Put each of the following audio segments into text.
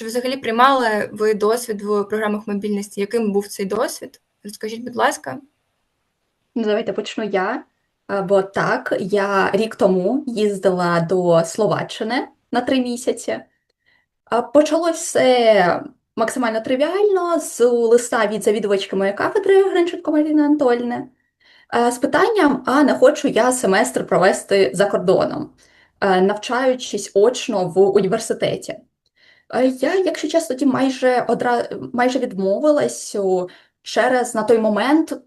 Чи взагалі приймали ви досвід в програмах мобільності? Яким був цей досвід? Розкажіть, будь ласка. Ну, давайте почну я. Е, Бо так, я рік тому їздила до Словаччини на три місяці. А Почалось все максимально тривіально з листа від завідувачки моєї кафедри Гринченко Маріни Анатольни е, з питанням: а не хочу я семестр провести за кордоном, е, навчаючись очно в університеті. Е, Я, якщо чесно, тоді майже одра... майже відмовилась через на той момент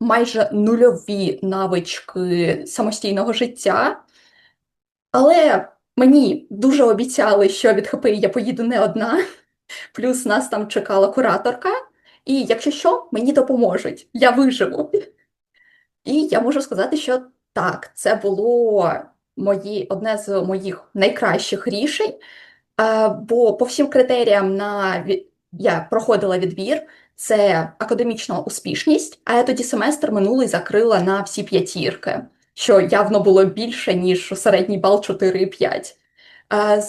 майже нульові навички самостійного життя. Але мені дуже обіцяли, що від ХПІ я поїду не одна, плюс нас там чекала кураторка, і якщо що, мені допоможуть, я виживу. І я можу сказати, що так, це було мої, одне з моїх найкращих рішень, бо по всім критеріям на я проходила відбір. Це академічна успішність, а я тоді семестр минулий закрила на всі п'ятірки, що явно було більше, ніж середній бал 4,5. Е,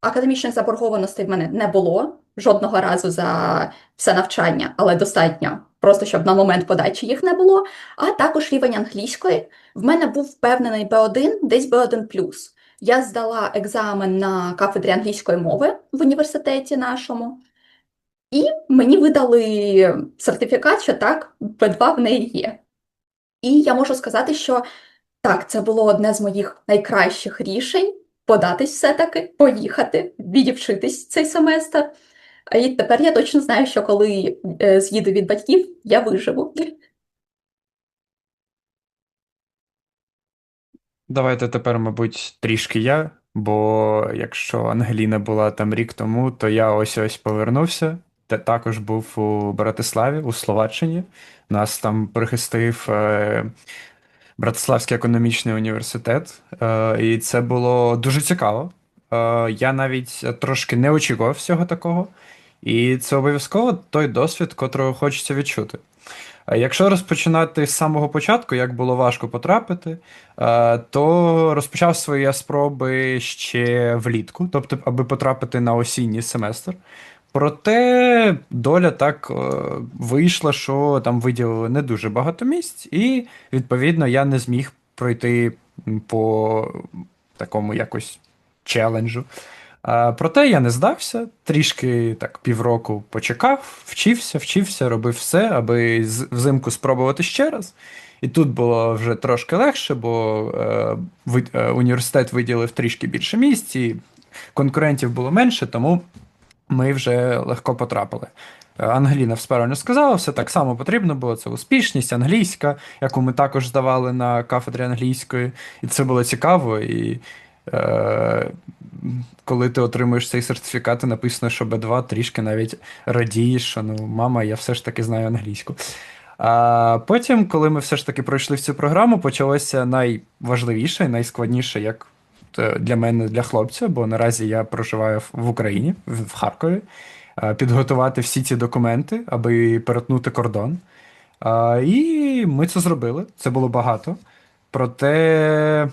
Академічних заборгованостей в мене не було жодного разу за все навчання, але достатньо, просто щоб на момент подачі їх не було. А також рівень англійської. В мене був впевнений B1, десь B1+. Я здала екзамен на кафедрі англійської мови в університеті нашому. І мені видали сертифікат, що так, B2 в неї є. І я можу сказати, що так, це було одне з моїх найкращих рішень податись все-таки, поїхати, відівчитись цей семестр. І тепер я точно знаю, що коли з'їду від батьків, я виживу. Давайте тепер, мабуть, трішки я, бо якщо Ангеліна була там рік тому, то я ось ось повернувся. Та також був у Братиславі, у Словаччині. Нас там прихистив е, Братиславський економічний університет, е, і це було дуже цікаво. Е, я навіть трошки не очікував всього такого, і це обов'язково той досвід, котрого хочеться відчути. Якщо розпочинати з самого початку, як було важко потрапити, е, то розпочав свої спроби ще влітку, тобто, аби потрапити на осінній семестр. Проте доля так е, вийшла, що там виділили не дуже багато місць, і відповідно я не зміг пройти по такому якось челенджу. Проте я не здався, трішки так півроку почекав, вчився, вчився, робив все, аби взимку спробувати ще раз. І тут було вже трошки легше, бо е, е, університет виділив трішки більше місць, і конкурентів було менше, тому ми вже легко потрапили. Е, Ангеліна правильно сказала, все так само потрібно було. Це успішність, англійська, яку ми також здавали на кафедрі англійської. І це було цікаво. І коли ти отримуєш цей сертифікат, і написано, що B2, трішки навіть радієш, що ну, мама, я все ж таки знаю англійську. А потім, коли ми все ж таки пройшли в цю програму, почалося найважливіше і найскладніше, як е, для мене, для хлопця, бо наразі я проживаю в- Україні, в в Харкові, е, підготувати всі ці документи, аби перетнути кордон. І ми це зробили. Це було багато. Проте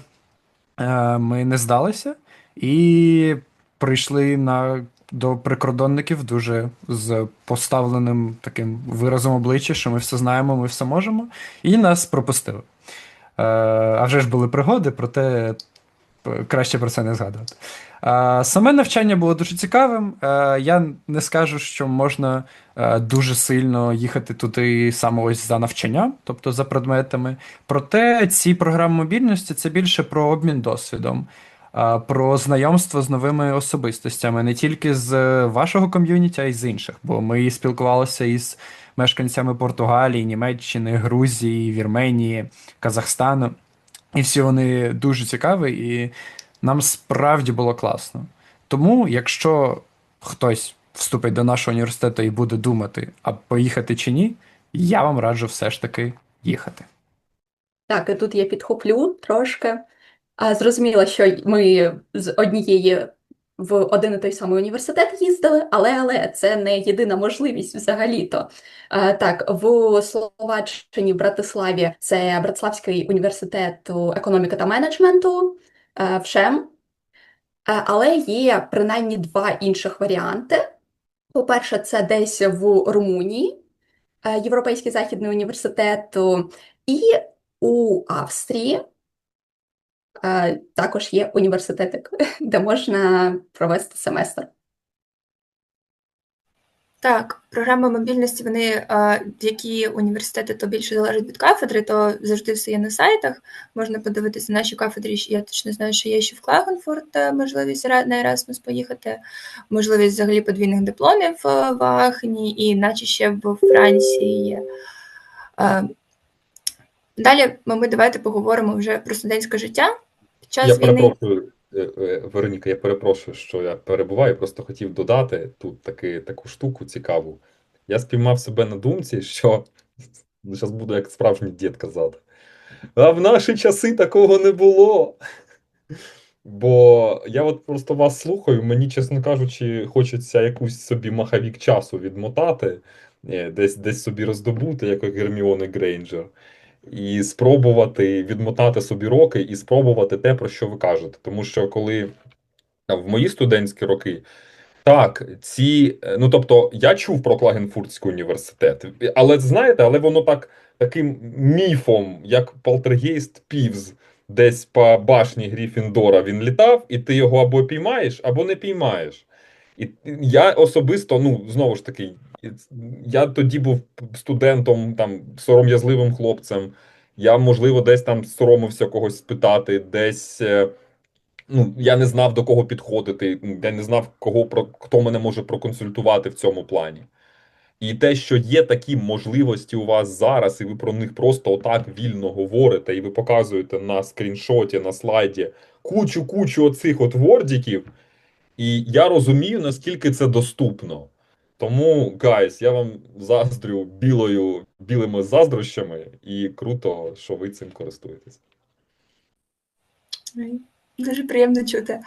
е, ми не здалися і прийшли на, до прикордонників дуже з поставленим таким виразом обличчя, що ми все знаємо, ми все можемо, і нас пропустили. Е, А вже ж були пригоди, проте краще про це не згадувати. Е, Саме навчання було дуже цікавим. Е, Я не скажу, що можна е, дуже сильно їхати туди саме ось за навчанням, тобто за предметами. Проте ці програми мобільності це більше про обмін досвідом, про знайомство з новими особистостями, не тільки з вашого ком'юніті, а й з інших. Бо ми спілкувалися із мешканцями Португалії, Німеччини, Грузії, Вірменії, Казахстану. І всі вони дуже цікаві, і нам справді було класно. Тому, якщо хтось вступить до нашого університету і буде думати, а поїхати чи ні, я вам раджу все ж таки їхати. Так, і тут я підхоплю трошки. А, Зрозуміло, що ми з однієї в один і той самий університет їздили, але, але це не єдина можливість взагалі-то. А, так, в Словаччині, в Братиславі, це Братиславський університет економіки та менеджменту, а, ВШЕМ. Е, Але є принаймні два інших варіанти. По-перше, це десь в Румунії, е, Європейський західний університет, і у Австрії е, також є університетик, де можна провести семестр. Так, програми мобільності, вони, які університети, то більше залежать від кафедри, то завжди все є на сайтах. Можна подивитися на наші кафедрі. Я точно знаю, що є ще в Клагенфурт е, можливість на Erasmus поїхати, можливість взагалі подвійних дипломів е, в Аахені, і наче ще в Франції. Далі ми давайте поговоримо вже про студентське життя під час Я війни. перепрошую, е, е, Вероніка, я перепрошую, що я перебуваю. Просто хотів додати тут таки, таку штуку цікаву. Я спіймав себе на думці, що зараз буду як справжній дід казати. А в наші часи такого не було. Бо я от просто вас слухаю, мені, чесно кажучи, хочеться якусь собі маховік часу відмотати, е, десь, десь собі роздобути, як Герміони Грейнджер, і спробувати відмотати собі роки і спробувати те, про що ви кажете. Тому що коли в мої студентські роки, так, ці, е, ну тобто, я чув про Клагенфуртський університет, але знаєте, але воно так таким міфом, як полтергейст Півз, десь по башні Гріфіндора він літав, і ти його або піймаєш, або не піймаєш. І я особисто, ну знову ж таки, я тоді був студентом, там сором'язливим хлопцем. Я, можливо, десь там соромився когось спитати, десь. е, Ну, я не знав до кого підходити, я не знав, кого про хто мене може проконсультувати в цьому плані. І те, що є такі можливості у вас зараз, і ви про них просто отак вільно говорите, і ви показуєте на скріншоті, на слайді кучу-кучу оцих от вордіків, і я розумію, наскільки це доступно. Тому, гайс, я вам заздрю білою, білими заздрощами, і круто, що ви цим користуєтесь. Дуже приємно чути.